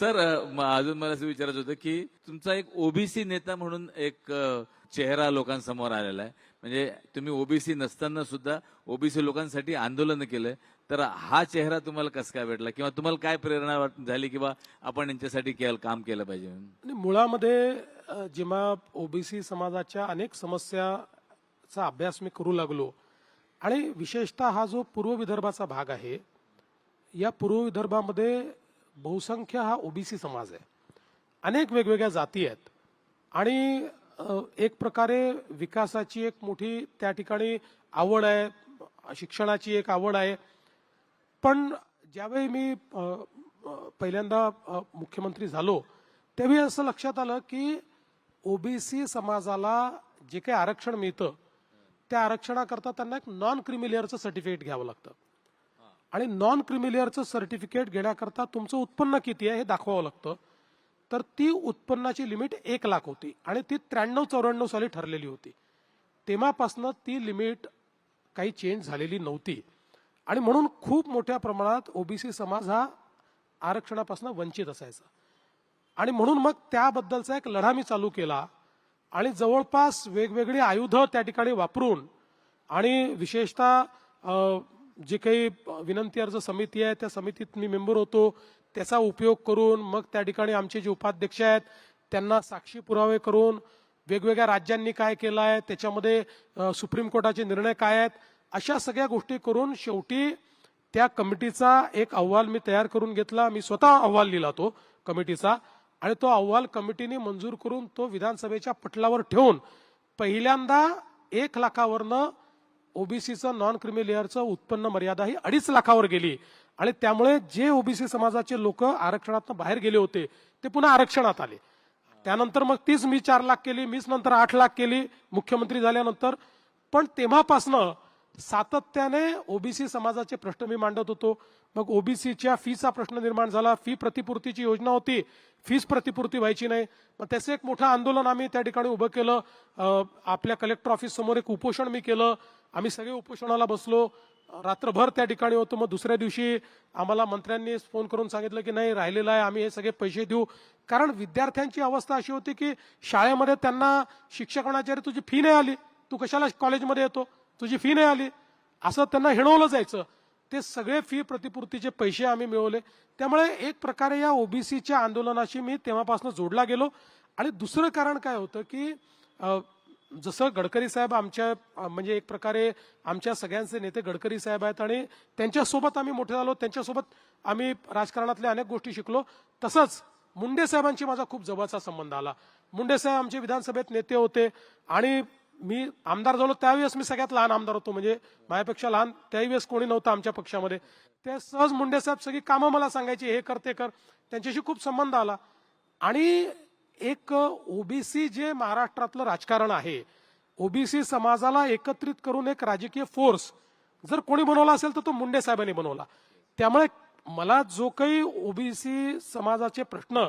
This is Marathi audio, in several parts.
सर म- अजून मला असं विचारायचं होतं की तुमचा एक ओबीसी नेता म्हणून एक चेहरा लोकांसमोर आलेला आहे. म्हणजे तुम्ही ओबीसी नसताना सुद्धा ओबीसी लोकांसाठी आंदोलन केलंय. तर हा चेहरा तुम्हाला कसं काय भेटला? किंवा तुम्हाला काय प्रेरणा वाट- झाली किंवा आपण यांच्यासाठी केलं काम केलं पाहिजे आणि मुळामध्ये जेव्हा ओबीसी समाजाच्या अनेक समस्याचा अभ्यास मी करू लागलो आणि विशेषतः हा जो पूर्व विदर्भाचा भाग आहे या पूर्व विदर्भामध्ये बहुसंख्य हा ओबीसी समाज आहे. अनेक वेगवेगळ्या जाती आहेत. आणि एक प्रकारे विकासाची एक मोठी त्या ठिकाणी आवड आहे शिक्षणाची एक आवड आहे. पण ज्यावेळी मी पहिल्यांदा मुख्यमंत्री झालो त्यावेळी असं लक्षात आलं की ओबीसी समाजाला जे काही आरक्षण मिळतं त्या आरक्षणाकरता त्यांना एक नॉन क्रिमिलेअरचं सर्टिफिकेट घ्यावं लागतं. आणि नॉन क्रिमिलियरचं सर्टिफिकेट घेण्याकरता तुमचं उत्पन्न किती आहे हे दाखवावं लागतं. तर ती उत्पन्नाची लिमिट एक लाख होती आणि ती त्र्याण्णव चौऱ्याण्णव साली ठरलेली होती. तेव्हापासनं ती लिमिट काही चेंज झालेली नव्हती. आणि म्हणून खूप मोठ्या प्रमाणात ओबीसी समाज हा आरक्षणापासून वंचित असायचा. आणि म्हणून मग त्याबद्दलचा एक लढा मी चालू केला. आणि जवळपास वेगवेगळी आयुधं त्या ठिकाणी वापरून आणि विशेषतः जे काही विनंती अर्ज समिती आहे त्या समितीत मी मेंबर होतो. त्याचा उपयोग करून मग त्या ठिकाणी आमचे जे उपाध्यक्ष आहेत त्यांना साक्षी पुरावे करून वेगवेगळ्या राज्यांनी काय केलं आहे त्याच्यामध्ये सुप्रीम कोर्टाचे निर्णय काय आहेत अशा सगळ्या गोष्टी करून शेवटी त्या कमिटीचा एक अहवाल मी तयार करून घेतला. मी स्वतः अहवाल लिहिला तो कमिटीचा आणि तो अहवाल कमिटीने मंजूर करून तो विधानसभेच्या पटलावर ठेवून पहिल्यांदा एक लाखावरनं ओबीसीचं नॉन क्रिमी लेअरचं उत्पन्न मर्यादा ही अडीच लाखावर गेली. आणि त्यामुळे जे ओबीसी समाजाचे लोक आरक्षणातून बाहेर गेले होते ते पुन्हा आरक्षणात आले. त्यानंतर मग तीच मी चार लाख केली मीच नंतर आठ लाख केली मुख्यमंत्री झाल्यानंतर. पण तेव्हापासनं सातत्याने ओबीसी समाजाचे प्रश्न मी मांडत होतो. मग ओबीसीच्या फीचा प्रश्न निर्माण झाला फी प्रतिपूर्तीची योजना होती फीस प्रतिपूर्ती व्हायची नाही. मग त्याचं एक मोठं आंदोलन आम्ही त्या ठिकाणी उभं केलं. आपल्या कलेक्टर ऑफिस समोर एक उपोषण मी केलं. आम्ही सगळे उपोषणाला बसलो. रात्रभर त्या ठिकाणी होतो. मग दुसऱ्या दिवशी आम्हाला मंत्र्यांनी फोन करून सांगितलं की नाही राहिलेलं आहे. आम्ही हे सगळे पैसे देऊ. कारण विद्यार्थ्यांची अवस्था अशी होती की शाळेमध्ये त्यांना शिक्षक तुझी फी नाही आली. तू कशाला कॉलेजमध्ये येतो? तुझी फी नाही आली. असं त्यांना हिणवलं जायचं. ते सगळे फी प्रतिपूर्तीचे पैसे आम्ही मिळवले. त्यामुळे एक प्रकारे या ओबीसीच्या आंदोलनाशी मी तेव्हापासून जोडला गेलो. आणि दुसरं कारण काय होतं की जसं गडकरी साहेब आमच्या म्हणजे एक प्रकारे आमच्या सगळ्यांचे नेते गडकरी साहेब आहेत आणि त्यांच्यासोबत आम्ही मोठे झालो त्यांच्यासोबत आम्ही राजकारणातल्या अनेक गोष्टी शिकलो. तसंच मुंडे साहेबांशी माझा खूप जवळचा संबंध आला. मुंडे साहेब आमचे विधानसभेत नेते होते आणि मी आमदार झालो त्यावेळेस मी सगळ्यात लहान आमदार होतो. म्हणजे माझ्यापेक्षा लहान त्याही वेळेस कोणी नव्हतं आमच्या पक्षामध्ये. ते सहज मुंडे साहेब सगळी कामं मला सांगायची हे कर ते कर. त्यांच्याशी खूप संबंध आला. आणि एक ओबीसी जे महाराष्ट्रातलं राजकारण आहे ओबीसी समाजाला एकत्रित करून एक राजकीय फोर्स जर कोणी बनवला असेल तर तो मुंडे साहेबांनी बनवला. त्यामुळे मला जो काही ओबीसी समाजाचे प्रश्न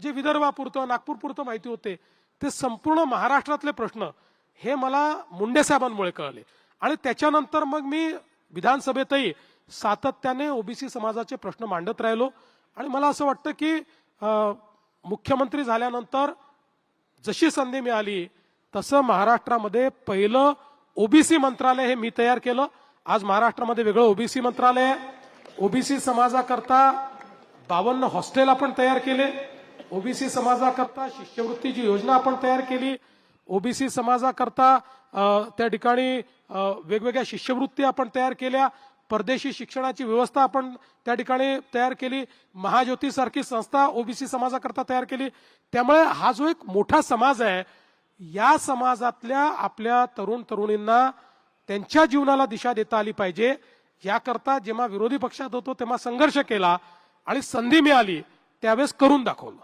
जे विदर्भापुरतं नागपूरपुरतं माहिती होते ते संपूर्ण महाराष्ट्रातले प्रश्न हे मला मुंडे साहेबांमुळे कळले. आणि त्याच्यानंतर मग मी विधानसभेतही सातत्याने ओबीसी समाजाचे प्रश्न मांडत राहिलो. आणि मला असं वाटतं की मुख्यमंत्री झाल्यानंतर जशी संधी मिळाली तसं महाराष्ट्रामध्ये पहिलं ओबीसी मंत्रालय हे मी तयार केलं. आज महाराष्ट्रामध्ये वेगळं ओबीसी मंत्रालय आहे. ओबीसी समाजाकरता बावन्न हॉस्टेल आपण तयार केले. ओबीसी समाजाकरता शिष्यवृत्तीची योजना आपण तयार केली. ओबीसी समाजाकरता त्या ठिकाणी वेगवेगळ्या शिष्यवृत्ती आपण तयार केल्या. परदेशी शिक्षणाची व्यवस्था आपण त्या ठिकाणी तयार केली. महाज्योती सारखी संस्था ओबीसी समाजाकरता तयार केली. त्यामुळे हा जो एक मोठा समाज आहे या समाजातल्या आपल्या तरुण तरुणींना त्यांच्या जीवनाला दिशा देता आली पाहिजे. याकरता जेव्हा विरोधी पक्षात होतो तेव्हा संघर्ष केला आणि संधी मिळाली त्यावेळेस करून दाखवलं.